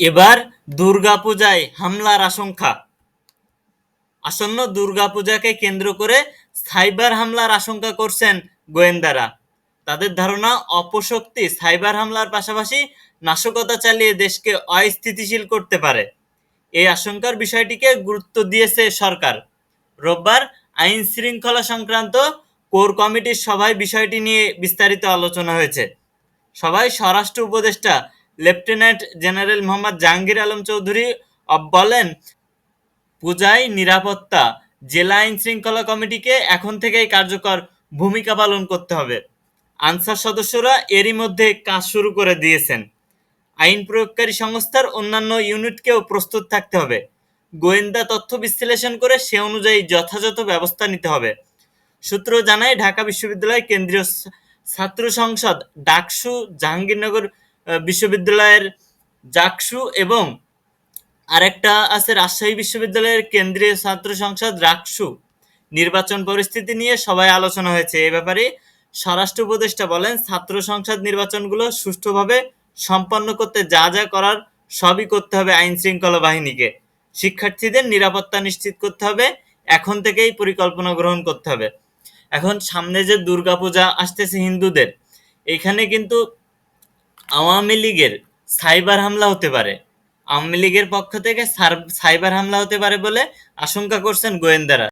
এবার দুর্গাপূজায় হামলার আশঙ্কা। আসন্ন দুর্গাপূজাকে কেন্দ্র করে সাইবার হামলার আশঙ্কা করছেন গোয়েন্দারা। তাদের ধারণা, অপশক্তি সাইবার হামলার পাশাপাশি নাশকতা চালিয়ে দেশকে অস্থিতিশীল করতে পারে। এই আশঙ্কার বিষয়টিকে গুরুত্ব দিয়েছে সরকার। রোববার আইন শৃঙ্খলা সংক্রান্ত কোর কমিটির সভায় বিষয়টি নিয়ে বিস্তারিত আলোচনা হয়েছে। সভায় স্বরাষ্ট্র উপদেষ্টা লেফটেন্যান্ট জেনারেল মোহাম্মদ জাহাঙ্গীর আলম চৌধুরী বলেন পূজায় নিরাপত্তা, জেলা আইন শৃঙ্খলা কমিটিকে এখন থেকেই কার্যকর ভূমিকা পালন করতে হবে। আনসার সদস্যরা এরই মধ্যে কাজ শুরু করে দিয়েছেন। আইন প্রয়োগকারী সংস্থার অন্যান্য ইউনিটকেও প্রস্তুত থাকতে হবে। গোয়েন্দা তথ্য বিশ্লেষণ করে সে অনুযায়ী যথাযথ ব্যবস্থা নিতে হবে। সূত্র জানায় ঢাকা বিশ্ববিদ্যালয় কেন্দ্রীয় ছাত্র সংসদ ডাকসু জাহাঙ্গীরনগর বিশ্ববিদ্যালয়ের জাকসু এবং আরেকটা আছে রাজশাহী বিশ্ববিদ্যালয়ের কেন্দ্রীয় ছাত্র সংসদ রাকসু। নির্বাচন পরিস্থিতি নিয়ে সবাই আলোচনা হয়েছে। এ ব্যাপারে স্বরাষ্ট্র উপদেষ্টা বলেন, ছাত্র সংসদ নির্বাচনগুলো সুষ্ঠুভাবে সম্পন্ন করতে যা যা করার সবই করতে হবে আইন শৃঙ্খলা বাহিনীকে। শিক্ষার্থীদের নিরাপত্তা নিশ্চিত করতে হবে, এখন থেকেই পরিকল্পনা গ্রহণ করতে হবে। এখন সামনে যে দুর্গাপূজা আসতেছে হিন্দুদের, এখানে কিন্তু আওয়ামী লীগের সাইবার হামলা হতে পারে। আওয়ামী লীগের পক্ষ থেকে সাইবার হামলা হতে পারে বলে আশঙ্কা করছেন গোয়েন্দারা।